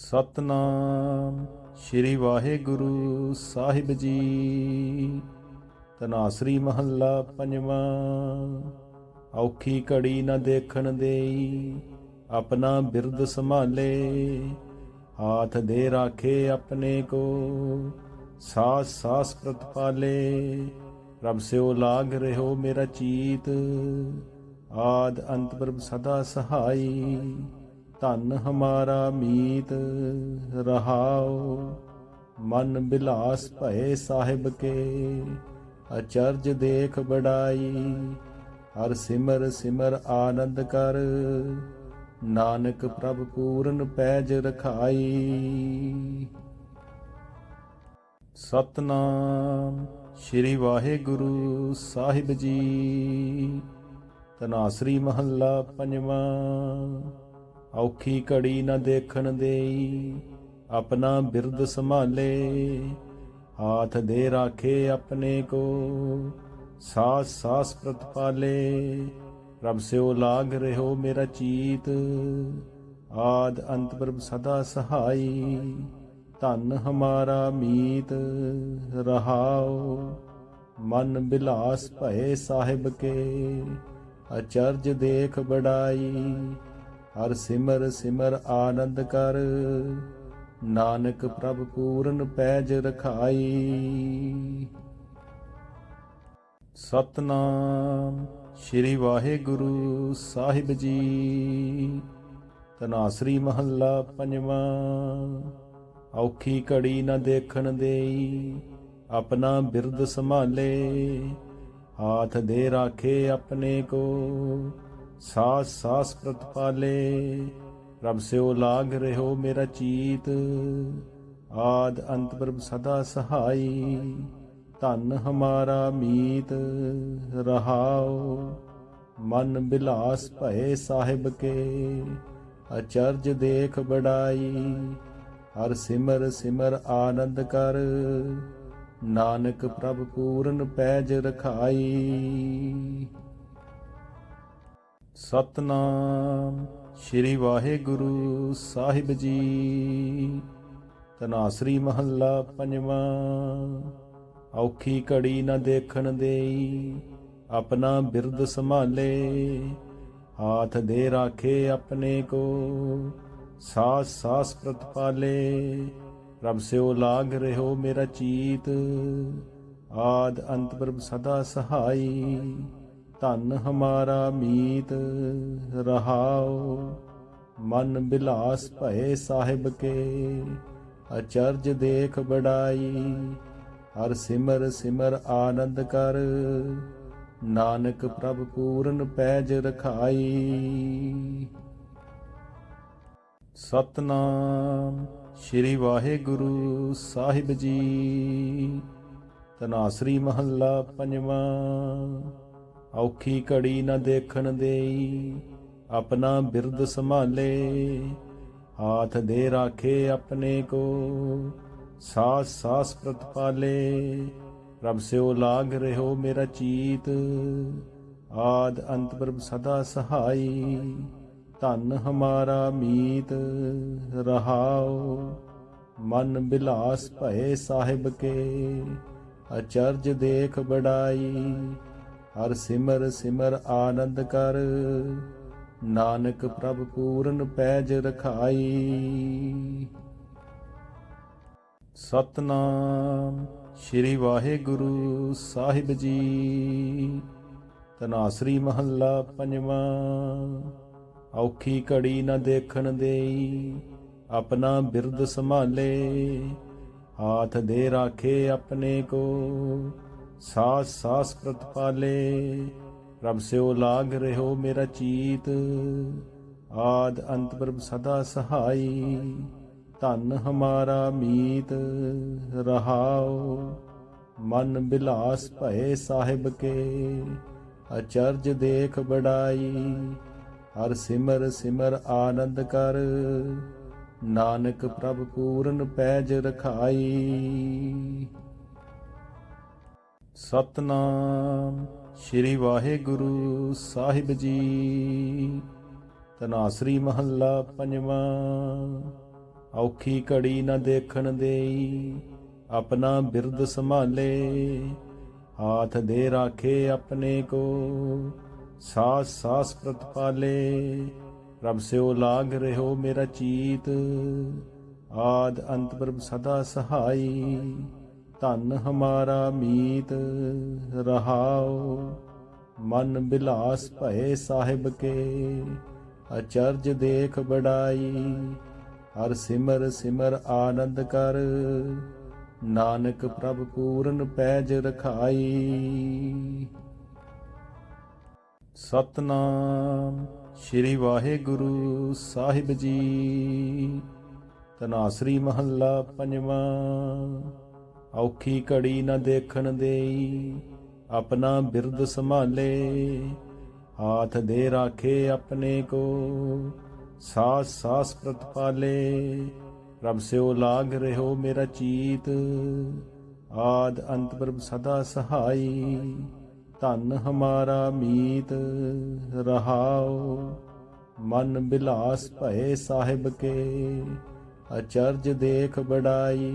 ਸਤਨਾਮ। ਸ੍ਰੀ ਵਾਹਿਗੁਰੂ ਸਾਹਿਬ ਜੀ। ਤਨਾਸਰੀ ਮਹੱਲਾ ਪੰਜਵਾਂ। ਔਖੀ ਘੜੀ ਨਾ ਦੇਖਣ ਦੇਈ। ਆਪਣਾ ਬਿਰਦ ਸੰਭਾਲੇ। ਹਾਥ ਦੇ ਰਾਖੇ ਆਪਣੇ ਕੋ। ਸਾਸ ਸਾਸ ਪ੍ਰਤਪਾਲੇ ਰਬ ਸਿਓ ਲਾਗ ਰਹਿਓ ਮੇਰਾ ਚੀਤ। ਆਦ ਅੰਤ ਪ੍ਰਭ ਸਦਾ ਸਹਾਈ। ਧਨ ਹਮਾਰਾ ਮੀਤ ਰਹਾਓ, ਮਨ ਬਿਲਾਸ ਭਏ ਸਾਹਿਬ ਕੇ। ਅਚਰਜ ਦੇਖ ਬੜਾਈ ਹਰ ਸਿਮਰ ਸਿਮਰ ਆਨੰਦ ਕਰ। ਨਾਨਕ ਪ੍ਰਭ ਪੂਰਨ ਪੈਜ ਰਖਾਈ। ਸਤਨਾਮ ਸ੍ਰੀ ਵਾਹਿਗੁਰੂ ਸਾਹਿਬ ਜੀ। ਤਨਾਸਰੀ ਮਹੱਲਾ ਪੰਜਵਾਂ। ਔਖੀ ਘੜੀ ਨਾ ਦੇਖਣ ਦੇਈ, ਆਪਣਾ ਬਿਰਦ ਸੰਭਾਲੇ। ਹਾਥ ਦੇ ਰਾਖੇ ਆਪਣੇ ਕੋ, ਸਾਸ ਸਾਸ ਪ੍ਰਤਪਾਲੇ ਰਬ ਸਿਓ ਲਾਗ ਰਹਿਓ ਮੇਰਾ ਚੀਤ, ਆਦ ਅੰਤ ਪ੍ਰਭ ਸਦਾ ਸਹਾਈ। ਧਨ ਹਮਾਰਾ ਮੀਤ ਰਹਾਓ ਮਨ ਬਿਲਾਸ ਭਏ ਸਾਹਿਬ ਕੇ। ਅਚਰਜ ਦੇਖ ਬੜਾਈ ਹਰ ਸਿਮਰ ਸਿਮਰ ਆਨੰਦ ਕਰ। ਨਾਨਕ ਪ੍ਰਭ ਪੂਰਨ ਪੈਜ ਰਖਾਈ। ਸਤਨਾਮ ਸ੍ਰੀ ਵਾਹਿਗੁਰੂ ਸਾਹਿਬ ਜੀ। ਤਨਾਸਰੀ ਮਹੱਲਾ ਪੰਜਵਾਂ। ਔਖੀ ਘੜੀ ਨਾ ਦੇਖਣ ਦੇਈ। ਆਪਣਾ ਬਿਰਦ ਸੰਭਾਲੇ। ਹਾਥ ਦੇ ਰਾਖੇ ਆਪਣੇ ਕੋ। ਸਾਸ ਸਾਸ ਪ੍ਰਤਪਾਲੇ ਰਬ ਸਿਓ ਲਾਗ ਰਹਿਓ ਮੇਰਾ ਚੀਤ, ਆਦ ਅੰਤ ਪ੍ਰਭ ਸਦਾ ਸਹਾਈ, ਧਨ ਹਮਾਰਾ ਮੀਤ ਰਹਾਓ ਮਨ ਬਿਲਾਸ ਭਏ ਸਾਹਿਬ ਕੇ, ਅਚਰਜ ਦੇਖ ਬੜਾਈ, ਹਰ ਸਿਮਰ ਸਿਮਰ ਆਨੰਦ ਕਰ, ਨਾਨਕ ਪ੍ਰਭ ਪੂਰਨ ਪੈਜ ਰਖਾਈ। ਸਤਨਾਮ। ਸ੍ਰੀ ਵਾਹਿਗੁਰੂ ਸਾਹਿਬ ਜੀ। ਤਨਾਸਰੀ ਮਹੱਲਾ ਪੰਜਵਾਂ। ਔਖੀ ਘੜੀ ਨਾ ਦੇਖਣ ਦੇਈ। ਆਪਣਾ ਬਿਰਦ ਸੰਭਾਲੇ। ਹਾਥ ਦੇ ਰਾਖੇ ਆਪਣੇ ਕੋ। ਸਾਸ ਸਾਸ ਪ੍ਰਤਪਾਲੇ ਰਬ ਸਿਓ ਲਾਗ ਰਹਿਓ ਮੇਰਾ ਚੀਤ। ਆਦ ਅੰਤ ਪ੍ਰਭ ਸਦਾ ਸਹਾਈ। ਧਨ ਹਮਾਰਾ ਮੀਤ ਰਹਾਓ, ਮਨ ਬਿਲਾਸ ਭਏ ਸਾਹਿਬ ਕੇ। ਅਚਰਜ ਦੇਖ ਬੜਾਈ ਹਰ ਸਿਮਰ ਸਿਮਰ ਆਨੰਦ ਕਰ। ਨਾਨਕ ਪ੍ਰਭ ਪੂਰਨ ਪੈਜ ਰਖਾਈ। ਸਤਨਾਮ ਸ੍ਰੀ ਵਾਹਿਗੁਰੂ ਸਾਹਿਬ ਜੀ। ਤਨਾਸਰੀ ਮਹੱਲਾ ਪੰਜਵਾਂ। ਔਖੀ ਘੜੀ ਨਾ ਦੇਖਣ ਦੇਈ, ਆਪਣਾ ਬਿਰਦ ਸੰਭਾਲੇ। ਹਾਥ ਦੇ ਰਾਖੇ ਆਪਣੇ ਕੋ, ਸਾਸ ਸਾਸ ਪ੍ਰਤਪਾਲੇ ਰਬ ਸਿਓ ਲਾਗ ਰਹਿਓ ਮੇਰਾ ਚੀਤ, ਆਦ ਅੰਤ ਪ੍ਰਭ ਸਦਾ ਸਹਾਈ। ਧਨ ਹਮਾਰਾ ਮੀਤ, ਰਹਾਓ, ਮਨ ਬਿਲਾਸ ਭਏ ਸਾਹਿਬ ਕੇ। ਅਚਰਜ ਦੇਖ ਬੜਾਈ ਹਰ ਸਿਮਰ ਸਿਮਰ ਆਨੰਦ ਕਰ। ਨਾਨਕ ਪ੍ਰਭ ਪੂਰਨ ਪੈਜ ਰਖਾਈ। ਸਤਨਾਮ ਸ੍ਰੀ ਵਾਹਿਗੁਰੂ ਸਾਹਿਬ ਜੀ। ਤਨਾਸਰੀ ਮਹੱਲਾ ਪੰਜਵਾਂ। ਔਖੀ ਘੜੀ ਨਾ ਦੇਖਣ ਦੇਈ। ਆਪਣਾ ਬਿਰਦ ਸੰਭਾਲੇ। ਹਾਥ ਦੇ ਰਾਖੇ ਆਪਣੇ ਕੋ। ਸਾਸ ਸਾਸ ਪ੍ਰਤਪਾਲੇ ਰਬ ਸਿਓ ਲਾਗ ਰਹਿਓ ਮੇਰਾ ਚੀਤ। ਆਦ ਅੰਤ ਪ੍ਰਭ ਸਦਾ ਸਹਾਈ। ਧਨ ਹਮਾਰਾ ਮੀਤ ਰਹਾਓ ਮਨ ਬਿਲਾਸ ਭਏ ਸਾਹਿਬ ਕੇ। ਅਚਰਜ ਦੇਖ ਬੜਾਈ। ਹਰ ਸਿਮਰ ਸਿਮਰ ਆਨੰਦ ਕਰ। ਨਾਨਕ ਪ੍ਰਭ ਪੂਰਨ ਪੈਜ ਰਖਾਈ। ਸਤਨਾਮ। ਸ੍ਰੀ ਵਾਹਿਗੁਰੂ ਸਾਹਿਬ ਜੀ। ਤਨਾਸਰੀ ਮਹੱਲਾ ਪੰਜਵਾਂ। ਔਖੀ ਘੜੀ ਨਾ ਦੇਖਣ ਦੇਈ। ਆਪਣਾ ਬਿਰਦ ਸੰਭਾਲੇ। ਹਾਥ ਦੇ ਰਾਖੇ ਆਪਣੇ ਕੋ। ਸਾਸ ਸਾਸ ਪ੍ਰਤਪਾਲੇ ਪ੍ਰਭ ਸਿਓ ਲਾਗ ਰਹਿਓ ਮੇਰਾ ਚੀਤ। ਆਦ ਅੰਤ ਪ੍ਰਭ ਸਦਾ ਸਹਾਈ। ਧਨ ਹਮਾਰਾ ਮੀਤ ਰਹਾਓ, ਮਨ ਬਿਲਾਸ ਭਏ ਸਾਹਿਬ ਕੇ। ਅਚਰਜ ਦੇਖ ਬੜਾਈ ਹਰ ਸਿਮਰ ਸਿਮਰ ਆਨੰਦ ਕਰ। ਨਾਨਕ ਪ੍ਰਭ ਪੂਰਨ ਪੈਜ ਰਖਾਈ। ਸਤਨਾਮ ਸ੍ਰੀ ਵਾਹਿਗੁਰੂ ਸਾਹਿਬ ਜੀ। ਤਨਾਸਰੀ ਮਹੱਲਾ ਪੰਜਵਾਂ। ਔਖੀ ਘੜੀ ਨਾ ਦੇਖਣ ਦੇਈ, ਆਪਣਾ ਬਿਰਦ ਸੰਭਾਲੇ। ਹਾਥ ਦੇ ਰਾਖੇ ਆਪਣੇ ਕੋ, ਸਾਸ ਸਾਸ ਪ੍ਰਤਪਾਲੇ ਰਬ ਸਿਓ ਲਾਗ ਰਹਿਓ ਮੇਰਾ ਚੀਤ, ਆਦ ਅੰਤ ਪ੍ਰਭ ਸਦਾ ਸਹਾਈ। ਧਨ ਹਮਾਰਾ ਮੀਤ, ਰਹਾਓ, ਮਨ ਬਿਲਾਸ ਭਏ ਸਾਹਿਬ ਕੇ। ਅਚਰਜ ਦੇਖ ਬੜਾਈ